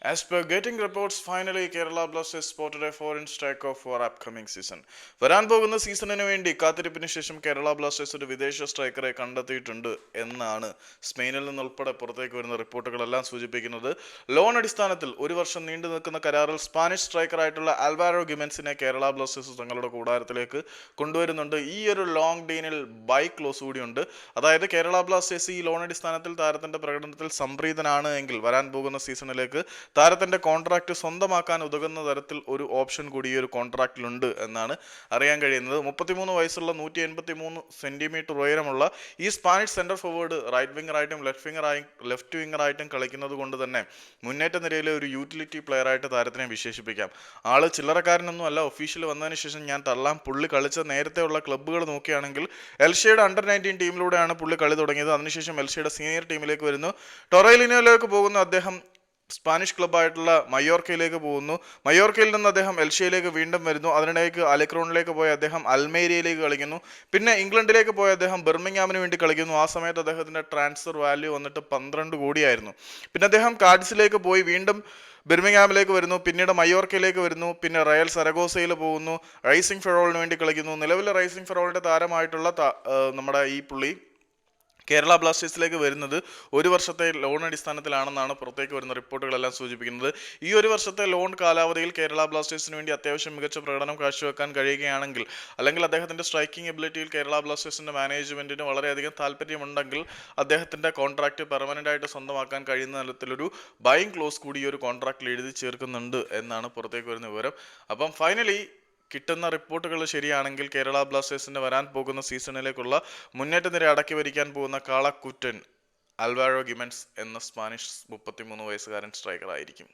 As per getting reports, finally Kerala Blasters spotted a foreign striker for upcoming season. വരാൻ പോകുന്ന സീസണിന് വേണ്ടി കാത്തിരിപ്പിന് ശേഷം കേരള ബ്ലാസ്റ്റേഴ്സ് ഒരു വിദേശ സ്ട്രൈക്കറെ കണ്ടെത്തിയിട്ടുണ്ട് എന്നാണ് സ്പെയിനിൽ നിന്നുൾപ്പെടെ പുറത്തേക്ക് വരുന്ന റിപ്പോർട്ടുകളെല്ലാം സൂചിപ്പിക്കുന്നത്. ലോൺ അടിസ്ഥാനത്തിൽ ഒരു വർഷം നീണ്ടു നിൽക്കുന്ന കരാറിൽ സ്പാനിഷ് സ്ട്രൈക്കറായിട്ടുള്ള ആൽവാരോ ഗിമൻസിനെ കേരള ബ്ലാസ്റ്റേഴ്സ് തങ്ങളുടെ കൂടാരത്തിലേക്ക് കൊണ്ടുവരുന്നുണ്ട്. ഈ ഒരു ലോങ് ഡീനിൽ ബൈ ക്ലോസ് കൂടിയുണ്ട്. അതായത് കേരള ബ്ലാസ്റ്റേഴ്സ് ഈ ലോൺ അടിസ്ഥാനത്തിൽ താരത്തിന്റെ പ്രകടനത്തിൽ സംപ്രീതനാണ് എങ്കിൽ വരാൻ പോകുന്ന സീസണിലേക്ക് താരത്തിന്റെ കോൺട്രാക്ട് സ്വന്തമാക്കാൻ ഉതകുന്ന തരത്തിൽ ഒരു ഓപ്ഷൻ കൂടി ഈ ഒരു കോൺട്രാക്റ്റിലുണ്ട് എന്നാണ് അറിയാൻ കഴിയുന്നത്. മുപ്പത്തിമൂന്ന് വയസ്സുള്ള നൂറ്റി എൺപത്തി മൂന്ന് സെന്റിമീറ്റർ ഉയരമുള്ള ഈ സ്പാനിഷ് സെന്റർ ഫോർവേഡ് റൈറ്റ് വിംഗറായിട്ടും ലെഫ്റ്റ് വിംഗറായും ലെഫ്റ്റ് വിംഗറായിട്ടും കളിക്കുന്നത് കൊണ്ട് തന്നെ മുന്നേറ്റ നിരയിലെ ഒരു യൂട്ടിലിറ്റി പ്ലെയർ ആയിട്ട് താരത്തിനെ വിശേഷിപ്പിക്കാം. ആൾ ചില്ലറക്കാരനൊന്നും അല്ല. ഒഫീഷ്യൽ വന്നതിന് ശേഷം ഞാൻ തള്ളാം. പുള്ളി കളിച്ച നേരത്തെയുള്ള ക്ലബ്ബുകൾ നോക്കുകയാണെങ്കിൽ എൽഷയുടെ അണ്ടർ നയന്റീൻ ടീമിലൂടെയാണ് പുള്ളി കളി തുടങ്ങിയത്. അതിനുശേഷം എൽഷയുടെ സീനിയർ ടീമിലേക്ക് വരുന്നു. ടൊറൈലിനോയിലേക്ക് പോകുന്ന അദ്ദേഹം സ്പാനിഷ് ക്ലബ്ബായിട്ടുള്ള മയോർക്കയിലേക്ക് പോകുന്നു. മയോർക്കയിൽ നിന്ന് അദ്ദേഹം എൽഷ്യയിലേക്ക് വീണ്ടും വരുന്നു. അതിനിടയ്ക്ക് അലക്രോണിലേക്ക് പോയ അദ്ദേഹം അൽമേരിയയിലേക്ക് കളിക്കുന്നു. പിന്നെ ഇംഗ്ലണ്ടിലേക്ക് പോയ അദ്ദേഹം ബെർമിങ്ഹാമിന് വേണ്ടി കളിക്കുന്നു. ആ സമയത്ത് അദ്ദേഹത്തിന്റെ ട്രാൻസ്ഫർ വാല്യൂ വന്നിട്ട് പന്ത്രണ്ട് കോടിയായിരുന്നു. പിന്നെ അദ്ദേഹം കാർഡ്സിലേക്ക് പോയി വീണ്ടും ബിർമിംഗാമിലേക്ക് വരുന്നു. പിന്നീട് മയോർക്കയിലേക്ക് വരുന്നു. പിന്നെ റയൽ സരഗോസയിൽ പോകുന്നു. റൈസിംഗ് ഫെറോളിന് വേണ്ടി കളിക്കുന്നു. നിലവിലെ റൈസിംഗ് ഫെറോളിന്റെ താരമായിട്ടുള്ള നമ്മുടെ ഈ പുള്ളി കേരള ബ്ലാസ്റ്റേഴ്സിലേക്ക് വരുന്നത് ഒരു വർഷത്തെ ലോൺ അടിസ്ഥാനത്തിലാണെന്നാണ് പുറത്തേക്ക് വരുന്ന റിപ്പോർട്ടുകളെല്ലാം സൂചിപ്പിക്കുന്നത്. ഈ ഒരു വർഷത്തെ ലോൺ കാലാവധിയിൽ കേരള ബ്ലാസ്റ്റേഴ്സിന് വേണ്ടി അത്യാവശ്യം മികച്ച പ്രകടനം കാഴ്ചവെക്കാൻ കഴിയുകയാണെങ്കിൽ അല്ലെങ്കിൽ അദ്ദേഹത്തിന്റെ സ്ട്രൈക്കിംഗ് എബിലിറ്റിയിൽ കേരള ബ്ലാസ്റ്റേഴ്സിന്റെ മാനേജ്മെന്റിന് വളരെയധികം താല്പര്യമുണ്ടെങ്കിൽ അദ്ദേഹത്തിന്റെ കോൺട്രാക്ട് പെർമനന്റ് ആയിട്ട് സ്വന്തമാക്കാൻ കഴിയുന്ന തരത്തിലൊരു ബൈങ് ക്ലോസ് കൂടി ഈ ഒരു കോൺട്രാക്റ്റിൽ എഴുതി ചേർക്കുന്നുണ്ട് എന്നാണ് പുറത്തേക്ക് വരുന്ന വിവരം. അപ്പം ഫൈനലി കിട്ടുന്ന റിപ്പോർട്ടുകൾ ശരിയാണെങ്കിൽ കേരള ബ്ലാസ്റ്റേഴ്സിന് വരാൻ പോകുന്ന സീസണിലേക്കുള്ള മുന്നേറ്റ നിര അടക്കി വരിക്കാൻ പോകുന്ന കാളക്കുറ്റൻ അൽവാരോ ഗിമൻസ് എന്ന സ്പാനിഷ് മുപ്പത്തിമൂന്ന് വയസ്സുകാരൻ സ്ട്രൈക്കർ ആയിരിക്കും